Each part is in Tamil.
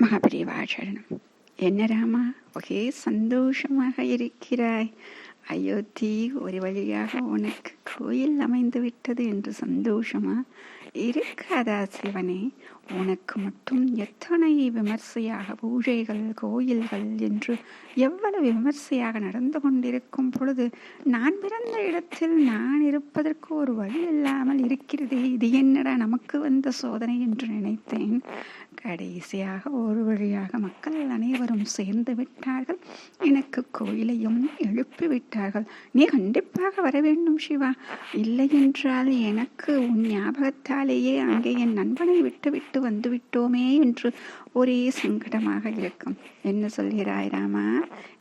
மகாபிரிவாச்சரணம் என்ன ராமா ஒரே சந்தோஷமாக இருக்கிறாய். அயோத்தி ஒரு வழியாக உனக்கு கோயில் அமைந்து விட்டது என்று சந்தோஷமா? இருக்காதா சிவனே உனக்கு மட்டும் எத்தனை விமர்சையாக பூஜைகள் கோயில்கள் என்று எவ்வளவு விமர்சையாக நடந்து கொண்டிருக்கும் பொழுது நான் பிறந்த இடத்தில் நான் இருப்பதற்கு ஒரு வழி இல்லாமல் இருக்கிறதே. இது என்னடா நமக்கு வந்த சோதனை என்று நினைத்தேன். கடைசியாக ஒரு வழியாக மக்கள் அனைவரும் சேர்ந்து விட்டார்கள். எனக்கு கோயிலையும் எழுப்பி விட்டார்கள். நீ கண்டிப்பாக வர வேண்டும் சிவா. இல்லை என்றால் எனக்கு உன் ஞாபகத்தாலேயே அங்கே என் நண்பனை விட்டுவிட்டு வந்து விட்டோமே என்று ஒரே சங்கடமாக இருக்கும். என்ன சொல்கிறாய் ராமா?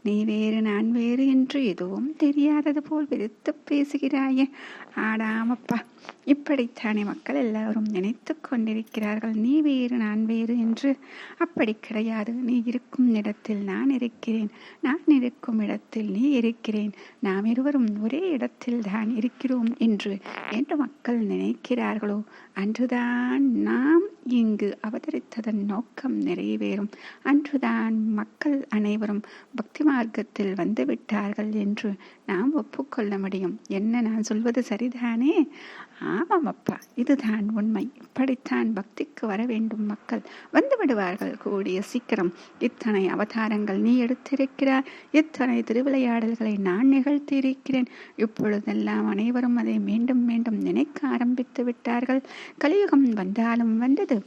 நீ வேறு நான் வேறு என்று எதுவும் தெரியாதது போல் வெறுத்து பேசுகிறாயே. ஆடாமப்பா. இப்படித்தானே மக்கள் எல்லாரும் நினைத்து கொண்டிருக்கிறார்கள். நீ வேறு நான் வேறு என்று. அப்படி கிடையாது. நீ இருக்கும் இடத்தில் நான் இருக்கிறேன். நான் இருக்கும் இடத்தில் நீ இருக்கிறேன். நாம் இருவரும் ஒரே இடத்தில் தான் இருக்கிறோம் என்று என்று மக்கள் நினைக்கிறார்களோ அன்றுதான் நாம் இங்கு அவதரித்ததன் நோக்கம் நிறைவேறும். அன்றுதான் மக்கள் அனைவரும் பக்தி மார்க்கத்தில் வந்துவிட்டார்கள் என்று நாம் ஒப்புக்கொள்ள முடியும். என்ன நான் சொல்வது சரிதானே? ஆமாம் அப்பா. இதுதான் உண்மை. இப்படித்தான் பக்திக்கு வர வேண்டும் மக்கள். வந்து விடுவார்கள் கூடிய சீக்கிரம். இத்தனை அவதாரங்கள் நீ எடுத்திருக்கிறாய். இத்தனை திருவிளையாடல்களை நான் நிகழ்த்தியிருக்கிறேன். இப்பொழுதெல்லாம் அனைவரும் அதை மீண்டும் மீண்டும் நினைக்க ஆரம்பித்து விட்டார்கள். கலியுகம் வந்தாலும் வந்தது.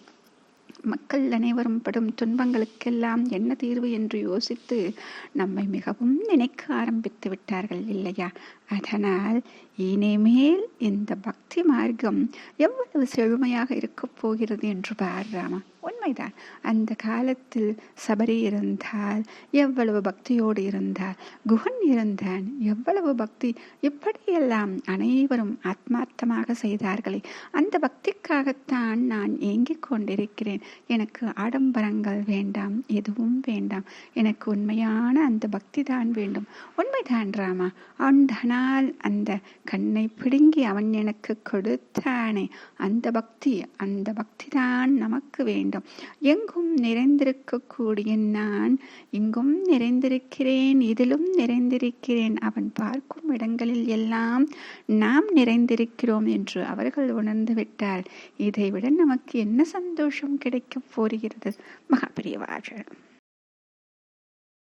மக்கள் அனைவரும் படும் துன்பங்களுக்கெல்லாம் என்ன தீர்வு என்று யோசித்து நம்மை மிகவும் நினைக்க ஆரம்பித்து விட்டார்கள் இல்லையா? அதனால் இனிமேல் இந்த பக்தி மார்க்கம் எவ்வளவு செழுமையாக இருக்கப் போகிறது என்று பார் ராமா. உண்மைதான். அந்த காலத்தில் சபரி இருந்தால் எவ்வளவு பக்தியோடு இருந்தால் குகன் இருந்தான் எவ்வளவு பக்தி இப்படியெல்லாம் அனைவரும் ஆத்மார்த்தமாக செய்தார்களே அந்த பக்திக்காகத்தான் நான் ஏங்கிக் கொண்டிருக்கிறேன். எனக்கு ஆடம்பரங்கள் வேண்டாம் எதுவும் வேண்டாம். எனக்கு உண்மையான அந்த பக்தி தான் வேண்டும். உண்மைதான் ராமா. அந்தனால் அந்த கண்ணை பிடுங்கி அவன் எனக்கு கொடுத்தானே. அந்த பக்தி அந்த பக்தி தான் நமக்கு வேண்டும். எங்கும் நிறைந்திருக்கக்கூடிய நான் இங்கும் நிறைந்திருக்கிறேன் இதிலும் நிறைந்திருக்கிறேன். அவன் பார்க்கும் இடங்களில் எல்லாம் நாம் நிறைந்திருக்கிறோம் என்று அவர்கள் உணர்ந்து விட்டால் இதைவிட நமக்கு என்ன சந்தோஷம் கிடைக்கப் போகிறது? மகாபிரியவாழம்